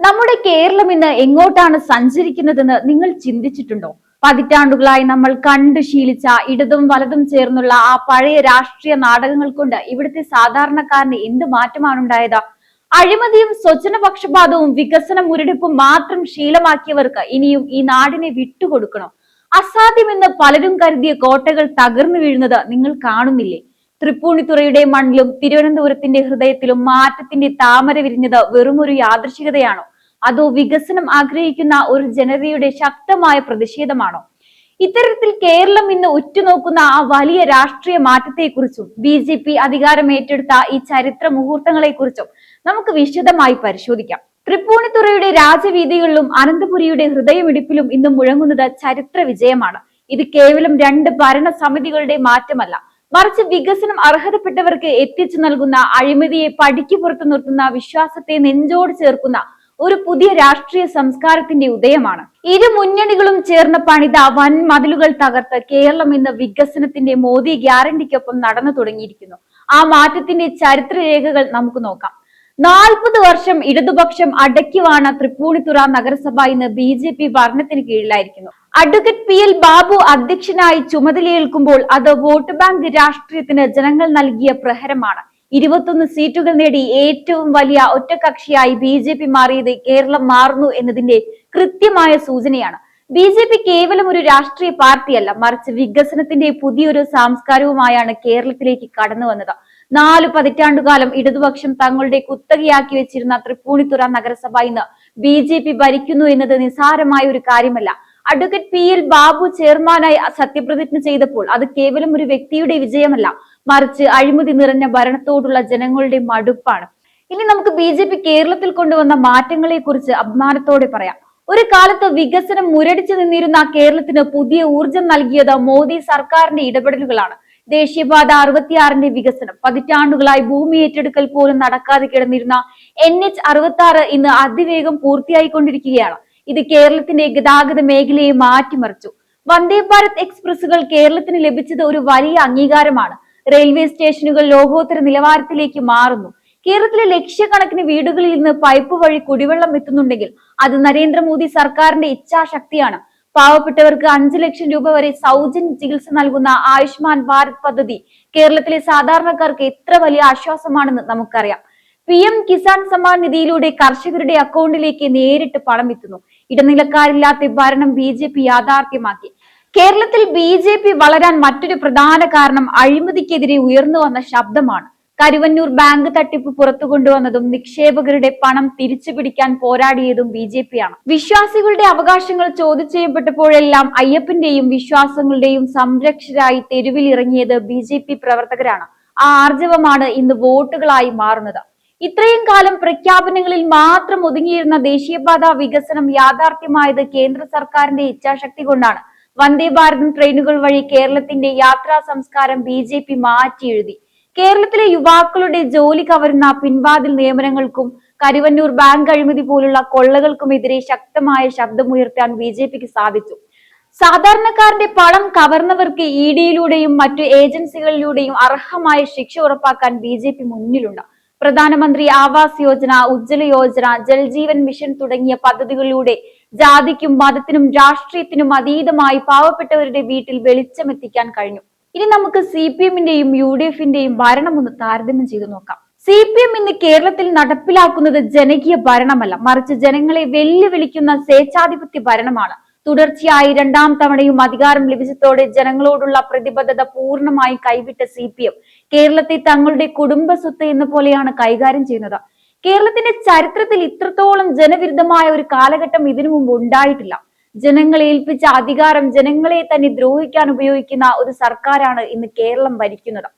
നമ്മുടെ കേരളം ഇന്ന് എങ്ങോട്ടാണ് സഞ്ചരിക്കുന്നതെന്ന് നിങ്ങൾ ചിന്തിച്ചിട്ടുണ്ടോ? പതിറ്റാണ്ടുകളായി നമ്മൾ കണ്ടു ശീലിച്ച ഇടതും വലതും ചേർന്നുള്ള ആ പഴയ രാഷ്ട്രീയ നാടകങ്ങൾ കൊണ്ട് ഇവിടുത്തെ സാധാരണക്കാരന് എന്ത് മാറ്റമാണ് ഉണ്ടായത് അഴിമതിയും സ്വജനപക്ഷപാതവും വികസന മുരടിപ്പും മാത്രം ശീലമാക്കിയവർക്ക് ഇനിയും ഈ നാടിനെ വിട്ടുകൊടുക്കണം. അസാധ്യമെന്ന് പലരും കരുതിയ കോട്ടകൾ തകർന്നു വീഴുന്നത് നിങ്ങൾ കാണുന്നില്ലേ? തൃപ്പൂണിത്തുറയുടെ മണ്ണിലും തിരുവനന്തപുരത്തിന്റെ ഹൃദയത്തിലും മാറ്റത്തിന്റെ താമര വിരിഞ്ഞത് വെറുമൊരു യാദൃശികതയാണോ? അതോ വികസനം ആഗ്രഹിക്കുന്ന ഒരു ജനതയുടെ ശക്തമായ പ്രതിഷേധമാണോ? ഇത്തരത്തിൽ കേരളം ഇന്ന് ഉറ്റുനോക്കുന്ന ആ വലിയ രാഷ്ട്രീയ മാറ്റത്തെക്കുറിച്ചും ബി ജെ പി അധികാരം ഏറ്റെടുത്ത ഈ ചരിത്ര മുഹൂർത്തങ്ങളെക്കുറിച്ചും നമുക്ക് വിശദമായി പരിശോധിക്കാം. തൃപ്പൂണിത്തുറയുടെ രാജവീതികളിലും അനന്തപുരിയുടെ ഹൃദയമിടിപ്പിലും ഇന്ന് മുഴങ്ങുന്നത് ചരിത്ര വിജയമാണ്. ഇത് കേവലം രണ്ട് ഭരണസമിതികളുടെ മാറ്റമല്ല. മറിച്ച് വികസനം അർഹതപ്പെട്ടവർക്ക് എത്തിച്ചു നൽകുന്ന അഴിമതിയെ പടിക്ക് പുറത്തു നിർത്തുന്ന വിശ്വാസത്തെ നെഞ്ചോട് ചേർക്കുന്ന ഒരു പുതിയ രാഷ്ട്രീയ സംസ്കാരത്തിന്റെ ഉദയമാണ്. ഇരു മുന്നണികളും ചേർന്ന പണിത വൻ മതിലുകൾ തകർത്ത് കേരളം ഇന്ന് വികസനത്തിന്റെ മോദി ഗ്യാരണ്ടിക്കൊപ്പം നടന്നു തുടങ്ങിയിരിക്കുന്നു. ആ മാറ്റത്തിന്റെ ചരിത്രരേഖകൾ നമുക്ക് നോക്കാം. നാൽപ്പത് വർഷം ഇടതുപക്ഷം അടക്കിവാണ തൃപ്പൂണിത്തുറ നഗരസഭ ഇന്ന് ബി ജെ പി ഭരണത്തിന് കീഴിലായിരിക്കുന്നു. അഡ്വക്കേറ്റ് പി എൽ ബാബു അധ്യക്ഷനായി ചുമതലയേൽക്കുമ്പോൾ അത് വോട്ട് ബാങ്ക് രാഷ്ട്രീയത്തിന് ജനങ്ങൾ നൽകിയ പ്രഹരമാണ്. ഇരുപത്തൊന്ന് സീറ്റുകൾ നേടി ഏറ്റവും വലിയ ഒറ്റകക്ഷിയായി ബി ജെ പി മാറിയത് കേരളം മാറുന്നു എന്നതിന്റെ കൃത്യമായ സൂചനയാണ്. ബി ജെ പി കേവലം ഒരു രാഷ്ട്രീയ പാർട്ടിയല്ല മറിച്ച് വികസനത്തിന്റെ പുതിയൊരു സംസ്കാരവുമായാണ് കേരളത്തിലേക്ക് കടന്നു വന്നത്. നാല് പതിറ്റാണ്ടുകാലം ഇടതുപക്ഷം തങ്ങളുടെ കുത്തകയാക്കി വെച്ചിരുന്ന തൃപ്പൂണിത്തുറ നഗരസഭ ഇന്ന് ബി ജെ പി ഭരിക്കുന്നു എന്നത് നിസ്സാരമായ ഒരു കാര്യമല്ല. അഡ്വക്കേറ്റ് പി എൽ ബാബു ചെയർമാനായി സത്യപ്രതിജ്ഞ ചെയ്തപ്പോൾ അത് കേവലം ഒരു വ്യക്തിയുടെ വിജയമല്ല മറിച്ച് അഴിമതി നിറഞ്ഞ ഭരണത്തോടുള്ള ജനങ്ങളുടെ മടുപ്പാണ്. ഇനി നമുക്ക് ബി ജെ പി കേരളത്തിൽ കൊണ്ടുവന്ന മാറ്റങ്ങളെ കുറിച്ച് അഭിമാനത്തോടെ പറയാം. ഒരു കാലത്ത് വികസനം മുരടിച്ചു നിന്നിരുന്ന കേരളത്തിന് പുതിയ ഊർജം നൽകിയത് മോദി സർക്കാരിന്റെ ഇടപെടലുകളാണ്. ദേശീയപാത അറുപത്തിയാറിന്റെ വികസനം പതിറ്റാണ്ടുകളായി ഭൂമി ഏറ്റെടുക്കൽ പോലും നടക്കാതെ കിടന്നിരുന്ന എൻ എച്ച് അറുപത്തി ആറ് ഇന്ന് അതിവേഗം പൂർത്തിയായിക്കൊണ്ടിരിക്കുകയാണ്. ഇത് കേരളത്തിന്റെ ഗതാഗത മേഖലയെ മാറ്റിമറിച്ചു. വന്ദേ ഭാരത് എക്സ്പ്രസുകൾ കേരളത്തിന് ലഭിച്ചത് ഒരു വലിയ അംഗീകാരമാണ്. റെയിൽവേ സ്റ്റേഷനുകൾ ലോകോത്തര നിലവാരത്തിലേക്ക് മാറുന്നു. കേരളത്തിലെ ലക്ഷക്കണക്കിന് വീടുകളിൽ നിന്ന് പൈപ്പ് വഴി കുടിവെള്ളം എത്തുന്നുണ്ടെങ്കിൽ അത് നരേന്ദ്രമോദി സർക്കാരിന്റെ ഇച്ഛാശക്തിയാണ്. പാവപ്പെട്ടവർക്ക് അഞ്ചു ലക്ഷം രൂപ വരെ സൗജന്യ ചികിത്സ നൽകുന്ന ആയുഷ്മാൻ ഭാരത് പദ്ധതി കേരളത്തിലെ സാധാരണക്കാർക്ക് എത്ര വലിയ ആശ്വാസമാണെന്ന് നമുക്കറിയാം. പി എം കിസാൻ സമ്മാൻ നിധിയിലൂടെ കർഷകരുടെ അക്കൗണ്ടിലേക്ക് നേരിട്ട് പണം എത്തുന്നു. ഇടനിലക്കാരില്ലാത്ത ഭരണം ബി ജെ പി യാഥാർത്ഥ്യമാക്കി. കേരളത്തിൽ ബി ജെ പി വളരാൻ മറ്റൊരു പ്രധാന കാരണം അഴിമതിക്കെതിരെ ഉയർന്നു വന്ന ശബ്ദമാണ്. കരുവന്നൂർ ബാങ്ക് തട്ടിപ്പ് പുറത്തു കൊണ്ടുവന്നതും നിക്ഷേപകരുടെ പണം തിരിച്ചു പിടിക്കാൻ പോരാടിയതും ബി ജെ പി ആണ്. വിശ്വാസികളുടെ അവകാശങ്ങൾ ചോദ്യം ചെയ്യപ്പെട്ടപ്പോഴെല്ലാം അയ്യപ്പന്റെയും വിശ്വാസങ്ങളുടെയും സംരക്ഷരായി തെരുവിൽ ഇറങ്ങിയത് ബി ജെ പി പ്രവർത്തകരാണ്. ആ ആർജവമാണ് ഇന്ന് വോട്ടുകളായി മാറുന്നത്. ഇത്രയും കാലം പ്രഖ്യാപനങ്ങളിൽ മാത്രം ഒതുങ്ങിയിരുന്ന ദേശീയപാതാ വികസനം യാഥാർത്ഥ്യമായത് കേന്ദ്ര സർക്കാരിന്റെ ഇച്ഛാശക്തി കൊണ്ടാണ്. വന്ദേ ഭാരതം ട്രെയിനുകൾ വഴി കേരളത്തിന്റെ യാത്രാ സംസ്കാരം ബി ജെ പി മാറ്റിയെഴുതി. കേരളത്തിലെ യുവാക്കളുടെ ജോലി കവരുന്ന പിൻവാതിൽ നിയമനങ്ങൾക്കും കരുവന്നൂർ ബാങ്ക് അഴിമതി പോലുള്ള കൊള്ളകൾക്കുമെതിരെ ശക്തമായ ശബ്ദമുയർത്താൻ ബി ജെ പിക്ക് സാധിച്ചു. സാധാരണക്കാരന്റെ പണം കവർന്നവർക്ക് ഇ ഡിയിലൂടെയും മറ്റു ഏജൻസികളിലൂടെയും അർഹമായ ശിക്ഷ ഉറപ്പാക്കാൻ ബി ജെ പി മുന്നിലുണ്ട്. പ്രധാനമന്ത്രി ആവാസ് യോജന ഉജ്ജ്വല യോജന ജൽജീവൻ മിഷൻ തുടങ്ങിയ പദ്ധതികളിലൂടെ ജാതിക്കും മതത്തിനും രാഷ്ട്രീയത്തിനും അതീതമായി പാവപ്പെട്ടവരുടെ വീട്ടിൽ വെളിച്ചമെത്തിക്കാൻ കഴിഞ്ഞു. ഇനി നമുക്ക് സി പി എമ്മിന്റെയും യു ഡി എഫിന്റെയും ഭരണം ഒന്ന് താരതമ്യം ചെയ്തു നോക്കാം. സി പി എം ഇന്ന് കേരളത്തിൽ നടപ്പിലാക്കുന്നത് ജനകീയ ഭരണമല്ല. മറിച്ച് ജനങ്ങളെ വെല്ലുവിളിക്കുന്ന സ്വേച്ഛാധിപത്യ ഭരണമാണ്. തുടർച്ചയായി രണ്ടാം തവണയും അധികാരം ലഭിച്ചതോടെ ജനങ്ങളോടുള്ള പ്രതിബദ്ധത പൂർണമായി കൈവിട്ട സി പി എം കേരളത്തെ തങ്ങളുടെ കുടുംബസ്വത്ത് എന്ന പോലെയാണ് കൈകാര്യം ചെയ്യുന്നത്. കേരളത്തിന്റെ ചരിത്രത്തിൽ ഇത്രത്തോളം ജനവിരുദ്ധമായ ഒരു കാലഘട്ടം ഇതിനു മുമ്പ് ഉണ്ടായിട്ടില്ല. ജനങ്ങളെ ഏൽപ്പിച്ച അധികാരം ജനങ്ങളെ തന്നെ ദ്രോഹിക്കാൻ ഉപയോഗിക്കുന്ന ഒരു സർക്കാരാണ് ഇന്ന് കേരളം ഭരിക്കുന്നത്.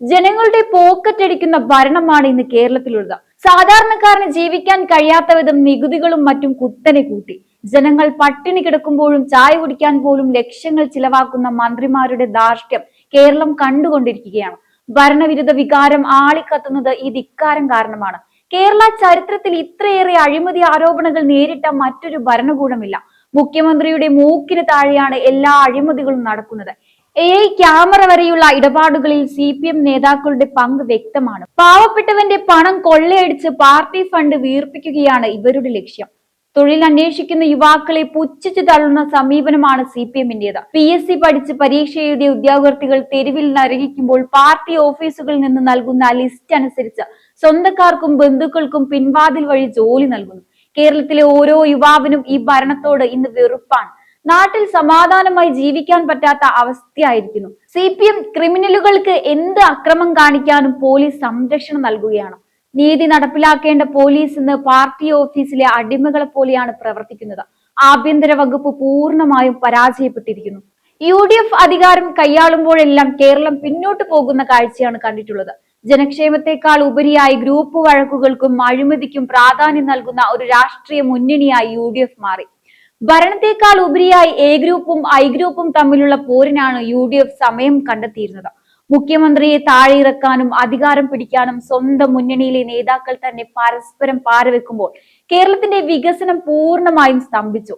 ജനങ്ങളുടെ പോക്കറ്റ് അടിക്കുന്ന ഭരണമാണ് ഇന്ന് കേരളത്തിലുള്ളത്. സാധാരണക്കാരന് ജീവിക്കാൻ കഴിയാത്ത വിധം നികുതികളും മറ്റും കുത്തനെ കൂട്ടി. ജനങ്ങൾ പട്ടിണി കിടക്കുമ്പോഴും ചായ കുടിക്കാൻ പോലും ലക്ഷങ്ങൾ ചിലവാക്കുന്ന മന്ത്രിമാരുടെ ധാർഷ്ട്യം കേരളം കണ്ടുകൊണ്ടിരിക്കുകയാണ്. ഭരണവിരുദ്ധ വികാരം ആളിക്കത്തുന്നത് ഈ ധിക്കാരം കാരണമാണ്. കേരള ചരിത്രത്തിൽ ഇത്രയേറെ അഴിമതി ആരോപണങ്ങൾ നേരിട്ട മറ്റൊരു ഭരണകൂടമില്ല. മുഖ്യമന്ത്രിയുടെ മൂക്കിന് താഴെയാണ് എല്ലാ അഴിമതികളും നടക്കുന്നത്. എ ഐ ക്യാമറ വരെയുള്ള ഇടപാടുകളിൽ സി പി എം നേതാക്കളുടെ പങ്ക് വ്യക്തമാണ്. പാവപ്പെട്ടവന്റെ പണം കൊള്ളയടിച്ച് പാർട്ടി ഫണ്ട് വീർപ്പിക്കുകയാണ് ഇവരുടെ ലക്ഷ്യം. തൊഴിൽ അന്വേഷിക്കുന്ന യുവാക്കളെ പുച്ഛിച്ചു തള്ളുന്ന സമീപനമാണ് സി പി എമ്മിന്റേത്. പി എസ് സി പഠിച്ച് പരീക്ഷ എഴുതിയ ഉദ്യോഗാർത്ഥികൾ തെരുവിൽ നരകിക്കുമ്പോൾ പാർട്ടി ഓഫീസുകളിൽ നിന്ന് നൽകുന്ന ലിസ്റ്റ് അനുസരിച്ച് സ്വന്തക്കാർക്കും ബന്ധുക്കൾക്കും പിൻവാതിൽ വഴി ജോലി നൽകുന്നു. കേരളത്തിലെ ഓരോ യുവാവിനും ഈ ഭരണത്തോട് ഇന്ന് വെറുപ്പാണ്. നാട്ടിൽ സമാധാനമായി ജീവിക്കാൻ പറ്റാത്ത അവസ്ഥയായിരിക്കുന്നു. സി പി എം ക്രിമിനലുകൾക്ക് എന്ത് അക്രമം കാണിക്കാനും പോലീസ് സംരക്ഷണം നൽകുകയാണ്. നീതി നടപ്പിലാക്കേണ്ട പോലീസ് ഇന്ന് പാർട്ടി ഓഫീസിലെ അടിമകളെ പോലെയാണ് പ്രവർത്തിക്കുന്നത്. ആഭ്യന്തര വകുപ്പ് പൂർണമായും പരാജയപ്പെട്ടിരിക്കുന്നു. യു ഡി എഫ് അധികാരം കൈയാളുമ്പോഴെല്ലാം കേരളം പിന്നോട്ട് പോകുന്ന കാഴ്ചയാണ് കണ്ടിട്ടുള്ളത്. ജനക്ഷേമത്തെക്കാൾ ഉപരിയായി ഗ്രൂപ്പ് വഴക്കുകൾക്കും അഴിമതിക്കും പ്രാധാന്യം നൽകുന്ന ഒരു രാഷ്ട്രീയ മുന്നണിയായി യു ഡി എഫ് മാറി. ഭരണത്തെക്കാൾ ഉപരിയായി എ ഗ്രൂപ്പും ഐ ഗ്രൂപ്പും തമ്മിലുള്ള പോരിനാണ് യു ഡി എഫ് സമയം കണ്ടെത്തിയിരുന്നത്. മുഖ്യമന്ത്രിയെ താഴെയിറക്കാനും അധികാരം പിടിക്കാനും സ്വന്തം മുന്നണിയിലെ നേതാക്കൾ തന്നെ പരസ്പരം പാരവെക്കുമ്പോൾ കേരളത്തിന്റെ വികസനം പൂർണമായും സ്തംഭിച്ചു.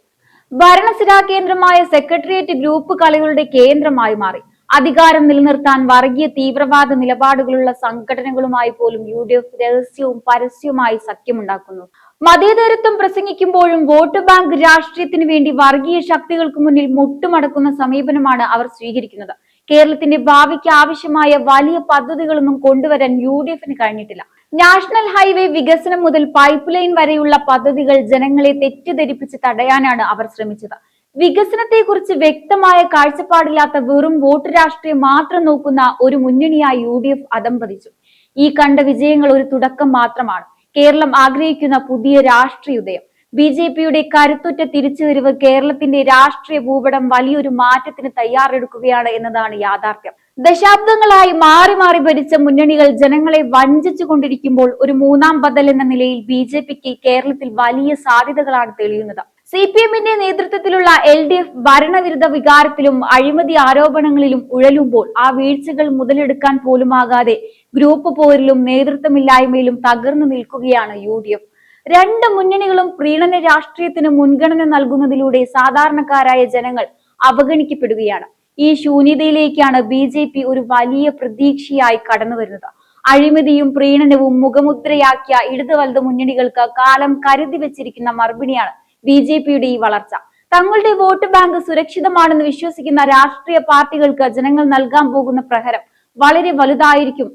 ഭരണസിരാ കേന്ദ്രമായ സെക്രട്ടേറിയറ്റ് ഗ്രൂപ്പ് കളികളുടെ കേന്ദ്രമായി മാറി. അധികാരം നിലനിർത്താൻ വർഗീയ തീവ്രവാദ നിലപാടുകളുള്ള സംഘടനകളുമായി പോലും യു ഡി എഫ് രഹസ്യവും പരസ്യവുമായി സഖ്യമുണ്ടാക്കുന്നു. മതേതരത്വം പ്രസംഗിക്കുമ്പോഴും വോട്ട് ബാങ്ക് രാഷ്ട്രീയത്തിന് വേണ്ടി വർഗീയ ശക്തികൾക്ക് മുന്നിൽ മുട്ടുമടക്കുന്ന സമീപനമാണ് അവർ സ്വീകരിക്കുന്നത്. കേരളത്തിന്റെ ഭാവിക്ക് ആവശ്യമായ വലിയ പദ്ധതികളൊന്നും കൊണ്ടുവരാൻ യു ഡി എഫിന് കഴിഞ്ഞിട്ടില്ല. നാഷണൽ ഹൈവേ വികസനം മുതൽ പൈപ്പ് ലൈൻ വരെയുള്ള പദ്ധതികൾ ജനങ്ങളെ തെറ്റിദ്ധരിപ്പിച്ച് തടയാനാണ് അവർ ശ്രമിച്ചത്. വികസനത്തെക്കുറിച്ച് വ്യക്തമായ കാഴ്ചപ്പാടില്ലാത്ത വെറും വോട്ട് രാഷ്ട്രീയം മാത്രം നോക്കുന്ന ഒരു മുന്നണിയായി യു ഡി എഫ് അതംപതിച്ചു ഈ കണ്ട വിജയങ്ങൾ ഒരു തുടക്കം മാത്രമാണ്. കേരളം ആഗ്രഹിക്കുന്ന പുതിയ രാഷ്ട്രീയ ഉദയം. ബി ജെ പിയുടെ കരുത്തുറ്റ തിരിച്ചുവരവ് കേരളത്തിന്റെ രാഷ്ട്രീയ ഭൂപടം വലിയൊരു മാറ്റത്തിന് തയ്യാറെടുക്കുകയാണ് എന്നതാണ് യാഥാർത്ഥ്യം. ദശാബ്ദങ്ങളായി മാറി മാറി ഭരിച്ച മുന്നണികൾ ജനങ്ങളെ വഞ്ചിച്ചു കൊണ്ടിരിക്കുമ്പോൾ ഒരു മൂന്നാം ബദൽ എന്ന നിലയിൽ ബി ജെ പിക്ക് കേരളത്തിൽ വലിയ സാധ്യതകളാണ് തെളിയുന്നത്. സി പി എമ്മിന്റെ നേതൃത്വത്തിലുള്ള എൽ ഡി എഫ് ഭരണവിരുദ്ധ വികാരത്തിലും അഴിമതി ആരോപണങ്ങളിലും ഉഴലുമ്പോൾ ആ വീഴ്ചകൾ മുതലെടുക്കാൻ പോലുമാകാതെ ഗ്രൂപ്പ് പോരിലും നേതൃത്വമില്ലായ്മയിലും തകർന്നു നിൽക്കുകയാണ് യു ഡി എഫ്. രണ്ട് മുന്നണികളും പ്രീണന രാഷ്ട്രീയത്തിന് മുൻഗണന നൽകുന്നതിലൂടെ സാധാരണക്കാരായ ജനങ്ങൾ അവഗണിക്കപ്പെടുകയാണ്. ഈ ശൂന്യതയിലേക്കാണ് ബി ജെ പി ഒരു വലിയ പ്രതീക്ഷയായി കടന്നു വരുന്നത് അഴിമതിയും പ്രീണനവും മുഖമുദ്രയാക്കിയ ഇടതു വലത് മുന്നണികൾക്ക് കാലം കരുതി വെച്ചിരിക്കുന്ന മറുപടിയാണ് ബി ജെ പിയുടെ ഈ വളർച്ച. തങ്ങളുടെ വോട്ട് ബാങ്ക് സുരക്ഷിതമാണെന്ന് വിശ്വസിക്കുന്ന രാഷ്ട്രീയ പാർട്ടികൾക്ക് ജനങ്ങൾ നൽകാൻ പോകുന്ന പ്രഹരം വളരെ വലുതായിരിക്കും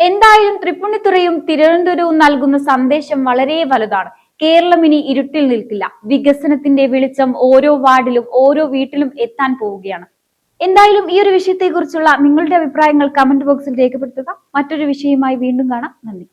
എന്തായാലും തൃപ്പുണിത്തുറയും തിരുവനന്തപുരവും നൽകുന്ന സന്ദേശം വളരെ വലുതാണ്. കേരളം ഇനി ഇരുട്ടിൽ നിൽക്കില്ല. വികസനത്തിന്റെ വെളിച്ചം ഓരോ വാർഡിലും ഓരോ വീട്ടിലും എത്താൻ പോവുകയാണ്. എന്തായാലും ഈ ഒരു വിഷയത്തെക്കുറിച്ചുള്ള നിങ്ങളുടെ അഭിപ്രായങ്ങൾ കമന്റ് ബോക്സിൽ രേഖപ്പെടുത്തുക. മറ്റൊരു വിഷയവുമായി വീണ്ടും കാണാം. നന്ദി.